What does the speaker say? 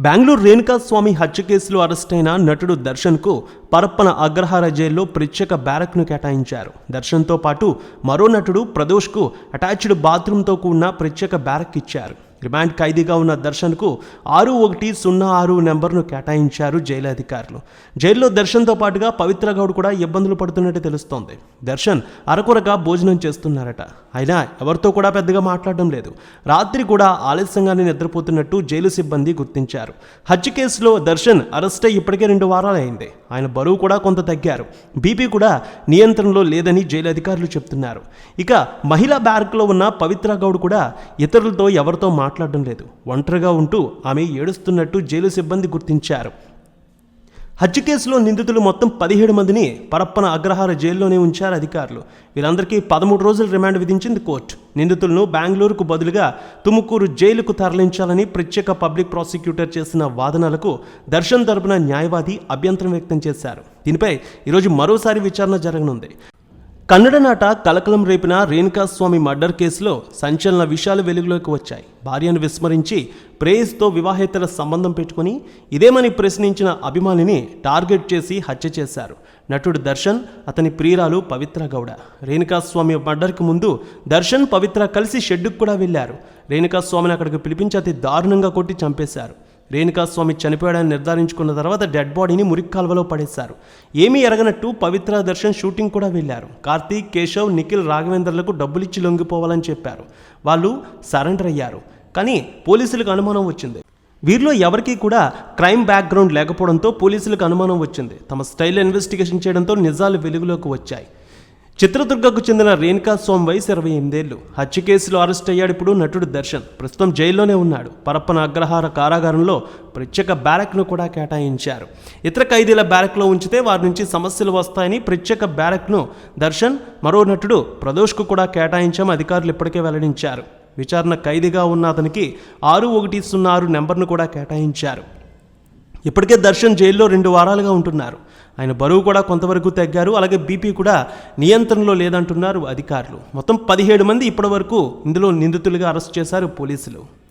బెంగళూరు రేణుకా స్వామి హత్య కేసులో అరెస్టైన నటుడు దర్శన్కు పరప్పన అగ్రహార జైల్లో ప్రత్యేక బ్యారక్ను కేటాయించారు. దర్శన్తో పాటు మరో నటుడు ప్రదోష్కు అటాచ్డ్ బాత్రూంతో కూడిన ప్రత్యేక బ్యారక్ ఇచ్చారు. రిమాండ్ ఖైదీగా ఉన్న దర్శన్కు ఆరు ఒకటి సున్నా ఆరు నెంబర్ను కేటాయించారు జైలు అధికారులు జైల్లో దర్శన్తో పాటుగా పవిత్ర గౌడ్ కూడా ఇబ్బందులు పడుతున్నట్టు తెలుస్తోంది. దర్శన్ అరకొరగా భోజనం చేస్తున్నారట. అయినా ఎవరితో కూడా పెద్దగా మాట్లాడడం లేదు. రాత్రి కూడా ఆలస్యంగానే నిద్రపోతున్నట్టు జైలు సిబ్బంది గుర్తించారు. హత్య కేసులో దర్శన్ అరెస్ట్ అయ్యి ఇప్పటికే రెండు వారాలు అయింది ఆయన బరువు కూడా కొంత తగ్గారు. బీపీ కూడా నియంత్రణలో లేదని జైలు అధికారులు చెప్తున్నారు. ఇక మహిళా బ్యారక్లో ఉన్న పవిత్ర గౌడ్ కూడా ఇతరులతో ఎవరితో మాట్లాడడం లేదు. ఒంటరిగా ఉంటూ ఆమె ఏడుస్తున్నట్టు జైలు సిబ్బంది గుర్తించారు. హత్య కేసులో నిందితులు మొత్తం పదిహేడు మందిని పరప్పన అగ్రహార జైల్లోనే ఉంచారు అధికారులు. వీరందరికీ పదమూడు రోజులు రిమాండ్ విధించింది కోర్టు. నిందితులను బెంగళూరుకు బదులుగా తుముకూరు జైలుకు తరలించాలని ప్రత్యేక పబ్లిక్ ప్రాసిక్యూటర్ చేసిన వాదనలకు దర్శన్ తరపున న్యాయవాది అభ్యంతరం వ్యక్తం చేశారు. దీనిపై ఈరోజు మరోసారి విచారణ జరగనుంది. కన్నడ నాట కలకలం రేపిన రేణుకాస్వామి మర్డర్ కేసులో సంచలన విషయాలు వెలుగులోకి వచ్చాయి. భార్యను విస్మరించి ప్రేయస్తో వివాహేతర సంబంధం పెట్టుకుని ఇదేమని ప్రశ్నించిన అభిమానిని టార్గెట్ చేసి హత్య చేశారు. నటుడు దర్శన్ అతని ప్రియురాలు పవిత్ర గౌడ. రేణుకాస్వామి మర్డర్కి ముందు దర్శన్ పవిత్ర కలిసి షెడ్డుకు కూడా వెళ్ళారు. రేణుకాస్వామిని అక్కడికి పిలిపించి అతి దారుణంగా కొట్టి చంపేశారు. రేణుకాస్వామి చనిపోయాడని నిర్ధారించుకున్న తర్వాత డెడ్ బాడీని మురికి కాల్వలో పడేశారు. ఏమీ ఎరగనట్టు పవిత్ర దర్శన్ షూటింగ్ కూడా వెళ్ళారు. కార్తీక్ కేశవ్ నిఖిల్ రాఘవేంద్రలకు డబ్బులిచ్చి లొంగిపోవాలని చెప్పారు. వాళ్ళు సరెండర్ అయ్యారు. కానీ పోలీసులకు అనుమానం వచ్చింది. వీరిలో ఎవరికీ కూడా క్రైమ్ బ్యాక్గ్రౌండ్ లేకపోవడంతో పోలీసులకు అనుమానం వచ్చింది. తమ స్టైల్ ఇన్వెస్టిగేషన్ చేయడంతో నిజాలు వెలుగులోకి వచ్చాయి. చిత్రదుర్గకు చెందిన రేణుకా సోమ్ వయసు ఇరవై ఎనిమిదేళ్ళు హత్య కేసులో అరెస్ట్ అయ్యాడు ఇప్పుడు నటుడు దర్శన్. ప్రస్తుతం జైల్లోనే ఉన్నాడు. పరప్పన అగ్రహార కారాగారంలో ప్రత్యేక బ్యారక్ను కూడా కేటాయించారు. ఇతర ఖైదీల బ్యారక్లో ఉంచితే వారి నుంచి సమస్యలు వస్తాయని ప్రత్యేక బ్యారక్ను దర్శన్ మరో నటుడు ప్రదోష్కు కూడా కేటాయించామని అధికారులు ఇప్పటికే వెల్లడించారు. విచారణ ఖైదీగా ఉన్న అతనికి ఆరు ఒకటి సున్నా ఆరు నెంబర్ను కూడా కేటాయించారు. ఇప్పటికే దర్శన్ జైల్లో రెండు వారాలుగా ఉంటున్నారు. ఆయన బరువు కూడా కొంతవరకు తగ్గారు. అలాగే బీపీ కూడా నియంత్రణలో లేదంటున్నారు అధికారులు. మొత్తం పదిహేడు మంది ఇప్పటివరకు ఇందులో నిందితులుగా అరెస్ట్ చేశారు పోలీసులు.